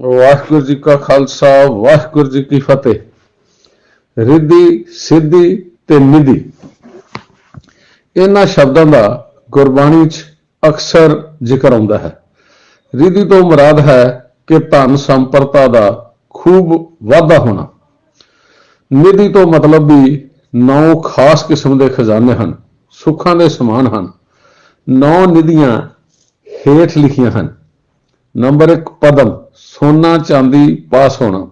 ਵਾਹਿਗੁਰੂ ਜੀ ਕਾ ਖਾਲਸਾ, ਵਾਹਿਗੁਰੂ ਜੀ ਕੀ ਫਤਿਹ। ਰਿੱਧੀ, ਸਿੱਧੀ ਤੇ ਨਿਧੀ। ਇਹਨਾਂ ਸ਼ਬਦਾਂ ਦਾ ਗੁਰਬਾਣੀ 'ਚ ਅਕਸਰ ਜ਼ਿਕਰ ਆਉਂਦਾ ਹੈ। ਰਿੱਧੀ ਤੋਂ ਮੁਰਾਦ ਹੈ ਕਿ ਧਨ ਸੰਪਰਤਾ ਦਾ ਖੂਬ ਵਾਧਾ ਹੋਣਾ। ਨਿਧੀ ਤੋਂ ਮਤਲਬ ਵੀ ਨੌ ਖਾਸ ਕਿਸਮ ਦੇ ਖਜ਼ਾਨੇ ਹਨ, ਸੁੱਖਾਂ ਦੇ ਸਮਾਨ ਹਨ। ਨੌ ਨਿਧੀਆਂ ਹੇਠ ਲਿਖੀਆਂ ਹਨ। ਨੰਬਰ 1 ਪਦਮ, ਸੋਨਾ ਚਾਂਦੀ ਪਾਸ ਹੋਣਾ।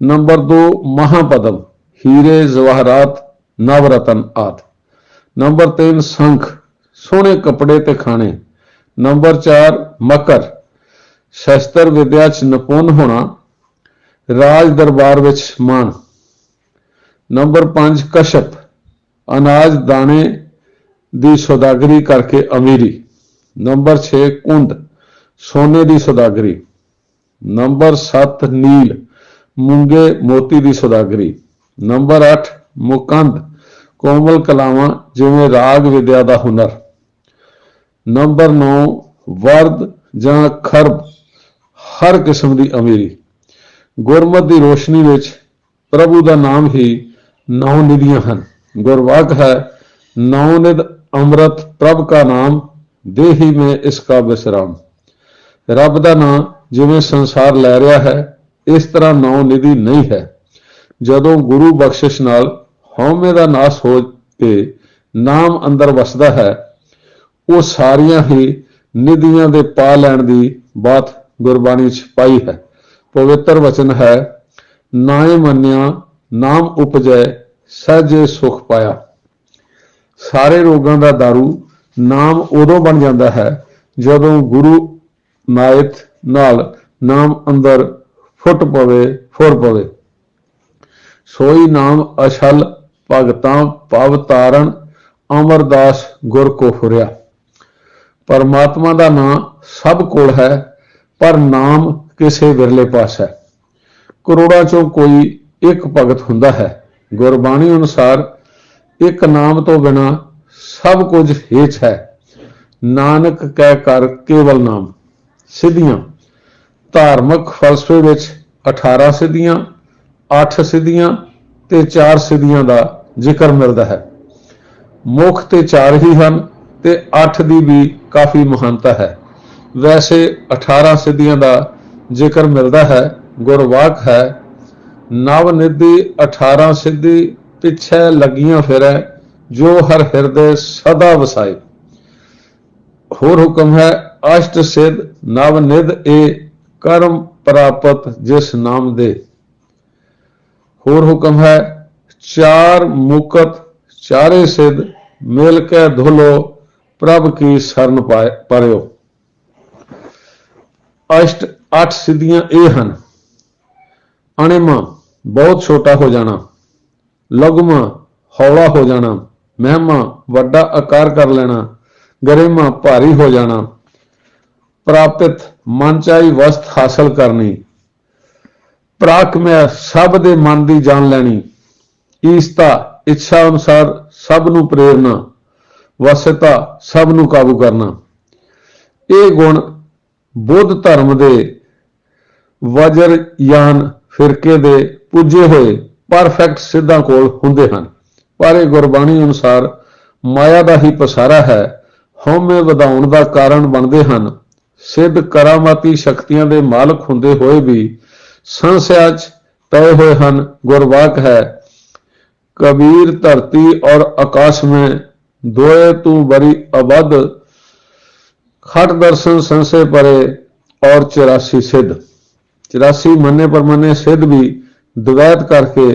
ਨੰਬਰ 2 ਮਹਾਪਦਮ, ਹੀਰੇ, ਜਵਾਹਰਾਤ, ਨਵਰਤਨ ਆਦ। ਨੰਬਰ 3 ਸੰਖ, ਸੋਹਣੇ ਕੱਪੜੇ ਤੇ ਖਾਣੇ। ਨੰਬਰ 4 ਮਕਰ, ਸ਼ਸਤਰ ਵਿਦਿਆ ਚ ਨਿਪੁੰਨ ਹੋਣਾ। ਰਾਜ ਦਰਬਾਰ ਵਿੱਚ ਮਾਣ। ਨੰਬਰ 5 ਕਸ਼ਪ, ਅਨਾਜ ਦਾਣੇ ਦੀ ਸੌਦਾਗਰੀ ਕਰਕੇ ਅਮੀਰੀ। ਨੰਬਰ 6 ਕੁੰਡ। ਸੋਨੇ ਦੀ ਸੌਦਾਗਰੀ। ਨੰਬਰ 7 ਨੀਲ। ਮੂੰਗੇ ਮੋਤੀ ਦੀ ਸੌਦਾਗਰੀ। ਨੰਬਰ 8 ਮੁਕੰਦ। ਕੋਮਲ ਕਲਾਵਾਂ, ਜਿਵੇਂ ਰਾਗ ਵਿਦਿਆ ਦਾ ਹੁਨਰ। ਨੰਬਰ 9 ਵਰਦ ਜਾਂ ਖਰਬ। ਹਰ ਕਿਸਮ ਦੀ ਅਮੀਰੀ। ਗੁਰਮਤ ਦੀ ਰੋਸ਼ਨੀ ਵਿੱਚ ਪ੍ਰਭੂ ਦਾ ਨਾਮ ਹੀ ਨੌ ਨਿਧੀਆਂ ਹਨ। ਗੁਰਵਾਕ ਹੈ, ਨੌ ਨਿਧ ਅੰਮ੍ਰਿਤ ਪ੍ਰਭ ਕਾ ਨਾਮ, ਦੇਹੀ ਮੈਂ ਇਸ ਕਾ ਵਿਸਰਾਮ ਰੱਬ ਦਾ ਨਾਮ ਜਿਵੇਂ ਸੰਸਾਰ ਲੈ ਰਿਹਾ ਹੈ, ਇਸ ਤਰ੍ਹਾਂ ਨੌ ਨਿਧੀ ਨਹੀਂ ਹੈ। ਜਦੋਂ ਗੁਰੂ ਬਖਸ਼ਿਸ਼ ਨਾਲ ਹਉਮੈ ਦਾ ਨਾਸ ਹੋ ਕੇ ਨਾਮ ਅੰਦਰ ਵਸਦਾ ਹੈ, ਉਹ ਸਾਰੀਆਂ ਹੀ ਨਿਧੀਆਂ ਦੇ ਪਾ ਲੈਣ ਦੀ ਬਾਤ ਗੁਰਬਾਣੀ ਚ ਪਾਈ ਹੈ। ਪਵਿੱਤਰ ਵਚਨ ਹੈ, ਨਾਏ ਮੰਨਿਆ, ਨਾਮ ਉਪਜੈ, ਸਹਜੇ ਸੁਖ ਪਾਇਆ। ਸਾਰੇ ਰੋਗਾਂ ਦਾ ਦਾਰੂ ਨਾਮ ਉਦੋਂ ਬਣ ਜਾਂਦਾ ਹੈ ਜਦੋਂ ਗੁਰੂ ਨਾਇਤ ਨਾਲ ਨਾਮ ਅੰਦਰ ਫੁੱਟ ਪਵੇ ਫੁਰ ਪਵੇ। ਸੋਈ ਨਾਮ ਅਛਲ ਭਗਤਾਂ ਭਵ ਤਾਰਨ ਅਮਰਦਾਸ ਗੁਰ ਕੋ ਫੁਰਿਆ ਪਰਮਾਤਮਾ ਦਾ ਨਾਮ ਸਭ ਕੋਲ ਹੈ, ਪਰ ਨਾਮ ਕਿਸੇ ਵਿਰਲੇ ਪਾਸ ਹੈ। ਕਰੋੜਾਂ ਚੋਂ ਕੋਈ ਇੱਕ ਭਗਤ ਹੁੰਦਾ ਹੈ। ਗੁਰਬਾਣੀ ਅਨੁਸਾਰ ਇੱਕ ਨਾਮ ਤੋਂ ਬਿਨਾ ਸਭ ਕੁਝ ਹੀਚ ਹੈ। ਨਾਨਕ ਕਹਿ ਕਰ ਕੇਵਲ ਨਾਮ। ਸਿੱਧੀਆਂ। ਧਾਰਮਿਕ ਫਲਸਫੇ ਵਿੱਚ 18 ਸਿੱਧੀਆਂ 8 ਸਿੱਧੀਆਂ ਤੇ 4 ਸਿੱਧੀਆਂ ਦਾ ਜ਼ਿਕਰ ਮਿਲਦਾ ਹੈ। ਮੁੱਖ ਤੇ 4 ਹੀ ਹਨ ਤੇ 8 ਦੀ ਵੀ ਕਾਫੀ ਮਹਾਨਤਾ ਹੈ। ਵੈਸੇ 18 ਸਿੱਧੀਆਂ ਦਾ ਜ਼ਿਕਰ ਮਿਲਦਾ ਹੈ, ਗੁਰਵਾਕ ਹੈ ਨਵ ਨਿਧੀ 18 ਸਿੱਧੀ ਪਿੱਛੇ ਲੱਗੀਆਂ ਫਿਰੈ, ਜੋ ਹਰ ਹਿਰਦੇ ਸਦਾ ਵਸਾਏ। ਹੋਰ ਹੁਕਮ ਹੈ ਅਸ਼ਟ ਸਿਧ ਨਵ ਨਿਧ ਏ ਕਰਮ ਪ੍ਰਾਪਤ ਜਿਸ ਨਾਮ ਦੇ। ਹੋਰ ਹੁਕਮ ਹੈ, ਚਾਰ ਮੁਕਤ, ਚਾਰੇ ਸਿਧ ਮਿਲ ਕੇ ਧੁਲੋ ਪ੍ਰਭ ਕੀ ਸ਼ਰਨ ਪਾਏ ਪਰਿਓ। ਅਸ਼ਟ ਅੱਠ ਸਿੱਧੀਆਂ ਇਹ ਹਨ। ਅਣਿਮਾ ਬਹੁਤ ਛੋਟਾ ਹੋ ਜਾਣਾ, ਲਗਮਾ ਹੌਲਾ ਹੋ ਜਾਣਾ, ਮਹਿਮਾ ਵੱਡਾ ਆਕਾਰ ਕਰ ਲੈਣਾ, ਗਰੇਮਾ ਭਾਰੀ ਹੋ ਜਾਣਾ ਪ੍ਰਾਪਿਤ ਮਨਚਾਈ ਵਸਤ ਹਾਸਲ ਕਰਨੀ। ਪ੍ਰਾਕਮਿਆ ਸਭ ਦੇ ਮਨ ਦੀ ਜਾਣ ਲੈਣੀ। ਈਸਤਾ ਇੱਛਾ ਅਨੁਸਾਰ ਸਭ ਨੂੰ ਪ੍ਰੇਰਨਾ, ਵਸਤਾ ਸਭ ਨੂੰ ਕਾਬੂ ਕਰਨਾ। ਇਹ ਗੁਣ ਬੁੱਧ ਧਰਮ ਦੇ ਵਜਰ ਯਾਨ ਫਿਰਕੇ ਦੇ ਪੁੱਜੇ ਹੋਏ ਪਰਫੈਕਟ ਸਿੱਧਾਂ ਕੋਲ ਹੁੰਦੇ ਹਨ। ਪਰ ਇਹ ਗੁਰਬਾਣੀ ਅਨੁਸਾਰ ਮਾਇਆ ਦਾ ਹੀ ਪਸਾਰਾ ਹੈ, ਹਉਮੈ ਵਧਾਉਣ ਦਾ ਕਾਰਨ ਬਣਦੇ ਹਨ। ਸਿੱਧ ਕਰਾਮਾਤੀ ਸ਼ਕਤੀਆਂ ਦੇ ਮਾਲਕ ਹੁੰਦੇ ਹੋਏ ਵੀ ਸੰਸਿਆ 'ਚ ਪਏ ਹੋਏ ਹਨ, ਗੁਰਵਾਕ ਹੈ, ਕਬੀਰ ਧਰਤੀ ਔਰ ਆਕਾਸ਼ ਮੇ ਦੋਏ ਤੂੰ ਬਰੀ ਅਵਦ ਖਟ ਦਰਸ਼ਨ ਸੰਸੇ ਪਰੇ ਔਰ 84 ਸਿੱਧ। 84 ਮੰਨੇ ਪਰ ਮੰਨੇ ਸਿੱਧ ਵੀ ਦਵੈਤ ਕਰਕੇ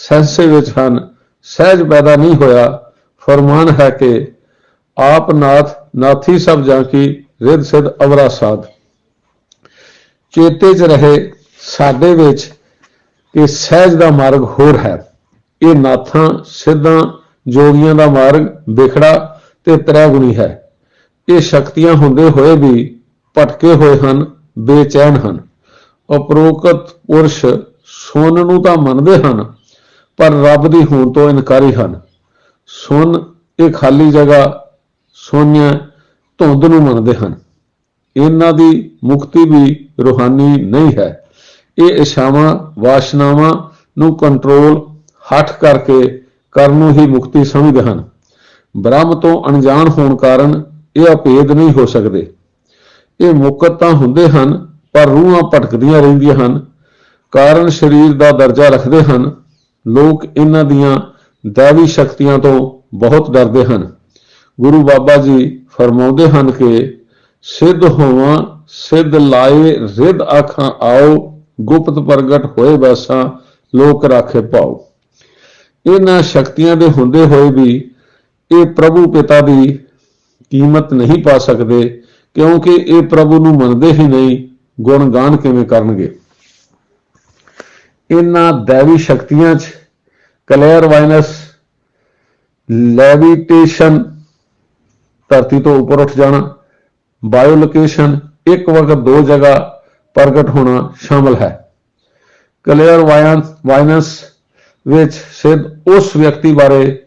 ਸੰਸੇ ਵਿੱਚ ਹਨ, ਸਹਿਜ ਪੈਦਾ ਨਹੀਂ ਹੋਇਆ। ਫਰਮਾਨ ਹੈ ਕਿ ਆਪ ਨਾਥ, ਨਾਥੀ ਸਭ ਜਾਂ ਕੀ ਰਿਧ ਸਿੱਧ ਅਵਰਾ ਸਾਧ। ਚੇਤੇ 'ਚ ਰਹੇ ਸਾਡੇ ਵਿੱਚ ਕਿ ਸਹਿਜ ਦਾ ਮਾਰਗ ਹੋਰ ਹੈ। ਇਹ ਨਾਥਾਂ, ਸਿੱਧਾਂ, ਜੋਗੀਆਂ ਦਾ ਮਾਰਗ ਵਿਖੜਾ ਤੇ ਤ੍ਰੈਗੁਣੀ ਹੈ। ਇਹ ਸ਼ਕਤੀਆਂ ਹੁੰਦੇ ਹੋਏ ਵੀ ਭਟਕੇ ਹੋਏ ਹਨ, ਬੇਚੈਨ ਹਨ। ਉਪਰੋਕਤ ਪੁਰਸ਼ ਸੁਣ ਨੂੰ ਤਾਂ ਮੰਨਦੇ ਹਨ, ਪਰ ਰੱਬ ਦੀ ਹੋਣ ਤੋਂ ਇਨਕਾਰੀ ਹਨ। ਸੁਣ ਇਹ ਖਾਲੀ ਜਗ੍ਹਾ, ਸੋਨਿਆ ਧੁੰਦ ਨੂੰ ਮੰਨਦੇ ਹਨ। ਇਹਨਾਂ ਦੀ ਮੁਕਤੀ ਵੀ ਰੂਹਾਨੀ ਨਹੀਂ ਹੈ। ਇਹ ਇਸ਼ਾਵਾਂ ਵਾਸ਼ਨਾਵਾਂ ਨੂੰ ਕੰਟਰੋਲ ਹੱਠ ਕਰਕੇ ਕਰਨ ਨੂੰ ਹੀ ਮੁਕਤੀ ਸਮਝਦੇ ਹਨ। ਬ੍ਰਹਮ ਤੋਂ ਅਣਜਾਣ ਹੋਣ ਕਾਰਨ ਇਹ ਅਭੇਦ ਨਹੀਂ ਹੋ ਸਕਦੇ। ਇਹ ਮੁਕਤ ਤਾਂ ਹੁੰਦੇ ਹਨ, ਪਰ ਰੂਹਾਂ ਭਟਕਦੀਆਂ ਰਹਿੰਦੀਆਂ ਹਨ। ਕਾਰਨ ਸਰੀਰ ਦਾ ਦਰਜਾ ਰੱਖਦੇ ਹਨ। ਲੋਕ ਇਹਨਾਂ ਦੀਆਂ दैवी ਸ਼ਕਤੀਆਂ ਤੋਂ ਬਹੁਤ ਡਰਦੇ ਹਨ। ਗੁਰੂ ਬਾਬਾ ਜੀ ਫਰਮਾਉਂਦੇ ਹਨ ਕਿ ਸਿੱਧ ਹੋਵਾਂ, ਸਿੱਧ ਲਾਏ, ਰਿੱਧ ਆਖਾਂ, ਆਓ, ਗੁਪਤ ਪ੍ਰਗਟ ਹੋਏ ਬੈਸਾਂ, ਲੋਕ ਰਾਖੇ ਪਾਓ। ਇਹਨਾਂ ਸ਼ਕਤੀਆਂ ਦੇ ਹੁੰਦੇ ਹੋਏ ਵੀ ਇਹ ਪ੍ਰਭੂ ਪਿਤਾ ਦੀ ਕੀਮਤ ਨਹੀਂ ਪਾ ਸਕਦੇ, ਕਿਉਂਕਿ ਇਹ ਪ੍ਰਭੂ ਨੂੰ ਮੰਨਦੇ ਹੀ ਨਹੀਂ, ਗੁਣਗਾਨ ਕਿਵੇਂ ਕਰਨਗੇ। ਇਹਨਾਂ दैवी ਸ਼ਕਤੀਆਂ 'ਚ ਕਲੇਅਰ ਵਾਈਨਸ ਲੈਵੀਟੇਸ਼ਨ ਧਰਤੀ ਤੋਂ ਉੱਪਰ ਉੱਠ ਜਾਣਾ ਬਾਇਓ ਲੋਕੇਸ਼ਨ ਇੱਕ ਵਕਤ ਦੋ ਜਗ੍ਹਾ ਪ੍ਰਗਟ ਹੋਣਾ ਸ਼ਾਮਲ ਹੈ। ਕਲੇਅਰ ਵਾਇਨਸ ਵਿੱਚ ਸਿੱਧ ਉਸ ਵਿਅਕਤੀ ਬਾਰੇ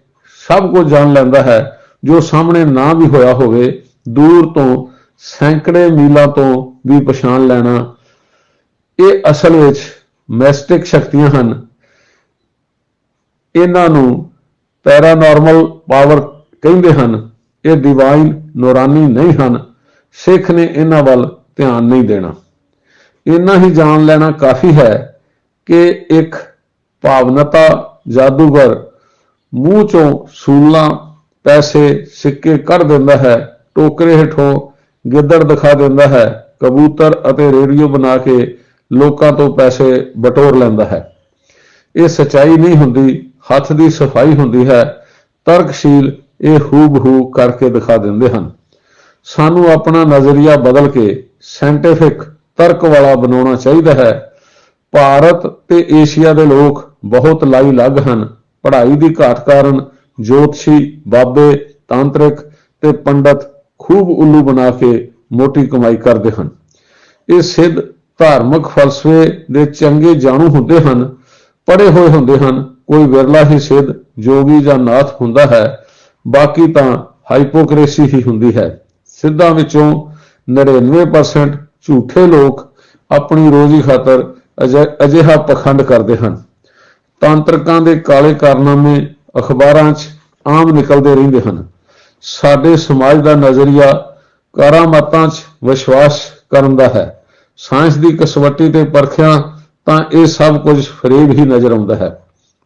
ਸਭ ਕੁਝ ਜਾਣ ਲੈਂਦਾ ਹੈ ਜੋ ਸਾਹਮਣੇ ਨਾ ਵੀ ਹੋਇਆ ਹੋਵੇ, ਦੂਰ ਤੋਂ, ਸੈਂਕੜੇ ਮੀਲਾਂ ਤੋਂ ਵੀ ਪਛਾਣ ਲੈਣਾ। ਇਹ ਅਸਲ ਵਿੱਚ ਮੈਸਟਿਕ ਸ਼ਕਤੀਆਂ ਹਨ। ਇਹਨਾਂ ਨੂੰ ਪੈਰਾਨੋਰਮਲ ਪਾਵਰ ਕਹਿੰਦੇ ਹਨ। ਇਹ ਡਿਵਾਈਨ ਨੂਰਾਨੀ ਨਹੀਂ ਹਨ। ਸਿੱਖ ਨੇ ਇਹਨਾਂ ਵੱਲ ਧਿਆਨ ਨਹੀਂ ਦੇਣਾ। ਇੰਨਾ ਹੀ ਜਾਣ ਲੈਣਾ ਕਾਫੀ ਹੈ ਕਿ ਇੱਕ ਭਾਵਨਤਾ ਜਾਦੂਗਰ ਮੂੰਹ ਚੋਂ ਸੂਲਾਂ, ਪੈਸੇ ਸਿੱਕੇ ਕੱਢ ਦਿੰਦਾ ਹੈ, ਟੋਕਰੇ ਹੇਠੋਂ ਗਿੱਦੜ ਦਿਖਾ ਦਿੰਦਾ ਹੈ, ਕਬੂਤਰ ਅਤੇ ਰੇਡੀਓ ਬਣਾ ਕੇ ਲੋਕਾਂ ਤੋਂ ਪੈਸੇ ਬਟੋਰ ਲੈਂਦਾ ਹੈ। ਇਹ ਸਚਾਈ ਨਹੀਂ ਹੁੰਦੀ, ਹੱਥ ਦੀ ਸਫ਼ਾਈ ਹੁੰਦੀ ਹੈ, ਤਰਕਸ਼ੀਲ ਇਹ ਹੂਬਹੂ ਕਰਕੇ ਦਿਖਾ ਦਿੰਦੇ ਹਨ। ਸਾਨੂੰ ਆਪਣਾ ਨਜ਼ਰੀਆ ਬਦਲ ਕੇ ਸਾਇੰਟਿਫਿਕ ਤਰਕ ਵਾਲਾ ਬਣਾਉਣਾ ਚਾਹੀਦਾ ਹੈ। ਭਾਰਤ ਤੇ ਏਸ਼ੀਆ ਦੇ ਲੋਕ ਬਹੁਤ ਲਾਈ ਲੱਗ ਹਨ। ਪੜ੍ਹਾਈ ਦੀ ਘਾਟ ਕਾਰਨ ਜੋਤਸ਼ੀ, ਬਾਬੇ, ਤਾਂਤਰਿਕ ਤੇ ਪੰਡਤ ਖੂਬ ਉੱਲੂ ਬਣਾ ਕੇ ਮੋਟੀ ਕਮਾਈ ਕਰਦੇ ਹਨ। ਇਹ ਸਿੱਧ ਧਾਰਮਿਕ ਫਲਸਫੇ ਦੇ ਚੰਗੇ ਜਾਣੂ ਹੁੰਦੇ ਹਨ, ਪੜ੍ਹੇ ਹੋਏ ਹੁੰਦੇ ਹਨ। ਕੋਈ ਵਿਰਲਾ ਹੀ ਸਿੱਧ ਜੋਗੀ ਜਾਂ ਨਾਥ ਹੁੰਦਾ ਹੈ। ਬਾਕੀ ਤਾਂ ਹਾਈਪੋਕ੍ਰੇਸੀ ਹੀ ਹੁੰਦੀ ਹੈ। ਸਿੱਧਾਂ ਵਿੱਚੋਂ 99% ਝੂਠੇ ਲੋਕ ਆਪਣੀ ਰੋਜ਼ੀ ਖਾਤਰ ਅਜਿ- ਅਜਿਹਾ ਪਖੰਡ ਕਰਦੇ ਹਨ। ਤਾਂਤਰਿਕਾਂ ਦੇ ਕਾਲੇ ਕਾਰਨਾਮੇ ਅਖਬਾਰਾਂ 'ਚ ਆਮ ਨਿਕਲਦੇ ਰਹਿੰਦੇ ਹਨ। ਸਾਡੇ ਸਮਾਜ ਦਾ ਨਜ਼ਰੀਆ ਕਰਾਮਾਤਾਂ 'ਚ ਵਿਸ਼ਵਾਸ ਕਰਨ ਦਾ ਹੈ। ਸਾਇੰਸ ਦੀ ਕਸਵੱਟੀ ਤੇ ਪਰਖਿਆ ਤਾਂ ਇਹ ਸਭ ਕੁਝ ਫਰੇਬ ਹੀ ਨਜ਼ਰ ਆਉਂਦਾ ਹੈ।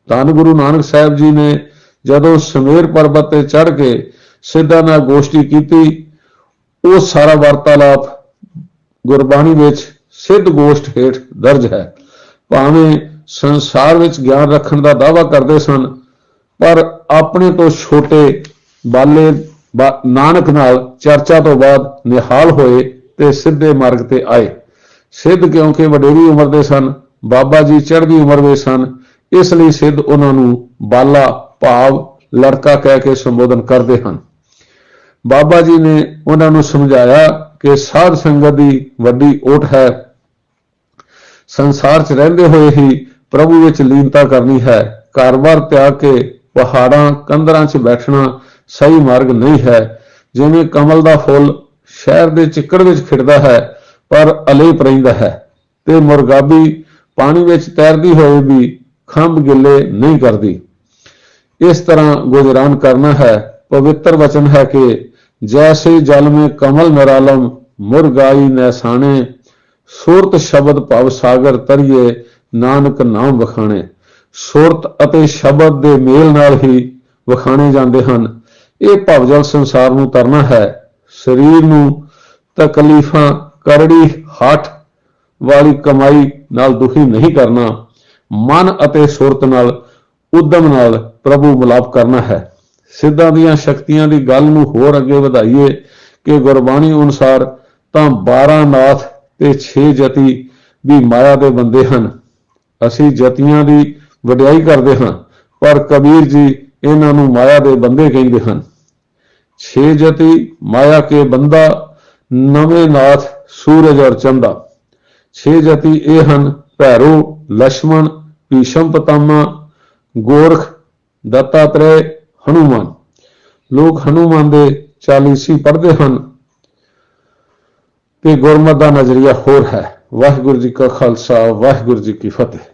ਧੰਨ ਗੁਰੂ ਨਾਨਕ ਸਾਹਿਬ ਜੀ ਨੇ ਜਦੋਂ ਸਮੇਰ ਪਰਬਤ ਤੇ ਚੜ੍ਹ ਕੇ ਸਿੱਧਾਂ ਨਾਲ ਗੋਸ਼ਟੀ ਕੀਤੀ, ਉਹ ਸਾਰਾ ਵਾਰਤਾਲਾਪ ਗੁਰਬਾਣੀ ਵਿੱਚ ਸਿੱਧ ਗੋਸ਼ਟ ਹੇਠ ਦਰਜ ਹੈ। ਭਾਵੇਂ ਸੰਸਾਰ ਵਿੱਚ ਗਿਆਨ ਰੱਖਣ ਦਾ ਦਾਅਵਾ ਕਰਦੇ ਸਨ, ਪਰ ਆਪਣੇ ਤੋਂ ਛੋਟੇ ਬਾਲੇ ਨਾਨਕ ਨਾਲ ਚਰਚਾ ਤੋਂ ਬਾਅਦ ਨਿਹਾਲ ਹੋਏ ਤੇ ਸਿੱਧੇ ਮਾਰਗ ਤੇ ਆਏ। ਸਿੱਧ ਕਿਉਂਕਿ ਵਡੇਰੀ ਉਮਰ ਦੇ ਸਨ, ਬਾਬਾ ਜੀ ਚੜ੍ਹਦੀ ਉਮਰ ਦੇ ਸਨ, ਇਸ ਲਈ ਸਿੱਧ ਉਹਨਾਂ ਨੂੰ ਬਾਲਾ ਭਾਵ ਲੜਕਾ ਕਹਿ ਕੇ ਸੰਬੋਧਨ ਕਰਦੇ ਹਨ। ਬਾਬਾ ਜੀ ਨੇ ਉਹਨਾਂ ਨੂੰ ਸਮਝਾਇਆ ਕਿ ਸਾਧ ਸੰਗਤ ਦੀ ਵੱਡੀ ਓਟ ਹੈ। ਸੰਸਾਰ 'ਚ ਰਹਿੰਦੇ ਹੋਏ ਹੀ ਪ੍ਰਭੂ ਵਿੱਚ ਲੀਨਤਾ ਕਰਨੀ ਹੈ। ਘਰ-ਬਾਰ ਤਿਆਗ ਕੇ ਪਹਾੜਾਂ ਕੰਦਰਾਂ 'ਚ ਬੈਠਣਾ ਸਹੀ ਮਾਰਗ ਨਹੀਂ ਹੈ। ਜਿਵੇਂ ਕਮਲ ਦਾ ਫੁੱਲ ਸ਼ਹਿਰ ਦੇ ਚਿੱਕੜ ਵਿੱਚ ਖਿੜਦਾ ਹੈ, ਪਰ ਅਲੇਪ ਰਹਿੰਦਾ ਹੈ ਤੇ ਮੁਰਗਾਬੀ ਪਾਣੀ ਵਿੱਚ ਤੈਰਦੀ ਹੋਏ ਵੀ ਖੰਭ ਗਿੱਲੇ ਨਹੀਂ ਕਰਦੀ। ਇਸ ਤਰ੍ਹਾਂ ਗੁਜਰਾਨ ਕਰਨਾ ਹੈ। ਪਵਿੱਤਰ ਵਚਨ ਹੈ ਕਿ ਜੈਸੇ ਜਲ में ਕਮਲ ਨਰਾਲਮ ਮੁਰਗਾਈ ਨੈਸਾਣੇ ਸੁਰਤ ਸ਼ਬਦ ਭਵ ਸਾਗਰ ਤਰੀਏ, ਨਾਨਕ ਨਾਮ ਵਖਾਣੇ। ਸੁਰਤ ਅਤੇ ਸ਼ਬਦ ਦੇ ਮੇਲ ਨਾਲ ਹੀ ਵਖਾਣੇ ਜਾਂਦੇ ਹਨ। ਇਹ ਭਵਜਲ ਸੰਸਾਰ ਨੂੰ ਤਰਨਾ ਹੈ। ਸਰੀਰ ਨੂੰ ਤਕਲੀਫਾਂ, ਕਰੜੀ, ਹੱਠ ਵਾਲੀ ਕਮਾਈ ਨਾਲ ਦੁਖੀ ਨਹੀਂ ਕਰਨਾ। ਮਨ ਅਤੇ ਸੁਰਤ ਨਾਲ ਉਦਮ ਨਾਲ ਪ੍ਰਭੂ ਮਿਲਾਪ ਕਰਨਾ ਹੈ। ਸਿੱਧਾਂ ਦੀਆਂ ਸ਼ਕਤੀਆਂ ਦੀ ਗੱਲ ਨੂੰ ਹੋਰ ਅੱਗੇ ਵਧਾਈਏ ਕਿ ਗੁਰਬਾਣੀ ਅਨੁਸਾਰ ਤਾਂ 12 ਨਾਥ ਤੇ 6 ਜਤੀ ਵੀ ਮਾਇਆ ਦੇ ਬੰਦੇ ਹਨ। ਅਸੀਂ ਜਤੀਆਂ ਦੀ ਵਡਿਆਈ ਕਰਦੇ ਹਾਂ, ਪਰ ਕਬੀਰ ਜੀ ਇਹਨਾਂ ਨੂੰ ਮਾਇਆ ਦੇ ਬੰਦੇ ਕਹਿੰਦੇ ਹਨ। 6 ਜਤੀ ਮਾਇਆ ਕੇ ਬੰਦਾ, ਨਵੇਂ ਨਾਥ, ਸੂਰਜ ਔਰ ਚੰਦਾ। 6 ਜਤੀ ਇਹ ਹਨ ਭੈਰੋ ਲక్ష్మణ ਭੀਸ਼ਮ ਪਤਾਮਾ ਗੋਰਖ ਦੱਤਾਤਰੇ ਹਨੂਮਾਨ। ਲੋਕ ਹਨੂਮਾਨ ਦੇ ਚਾਲੀਸੀ ਪੜ੍ਹਦੇ ਹਨ ਤੇ ਗੁਰਮਤ ਦਾ ਨਜ਼ਰੀਆ ਹੋਰ ਹੈ। ਵਾਹਿਗੁਰੂ ਜੀ ਕਾ ਖਾਲਸਾ, ਵਾਹਿਗੁਰੂ ਜੀ ਕੀ ਫਤਿਹ।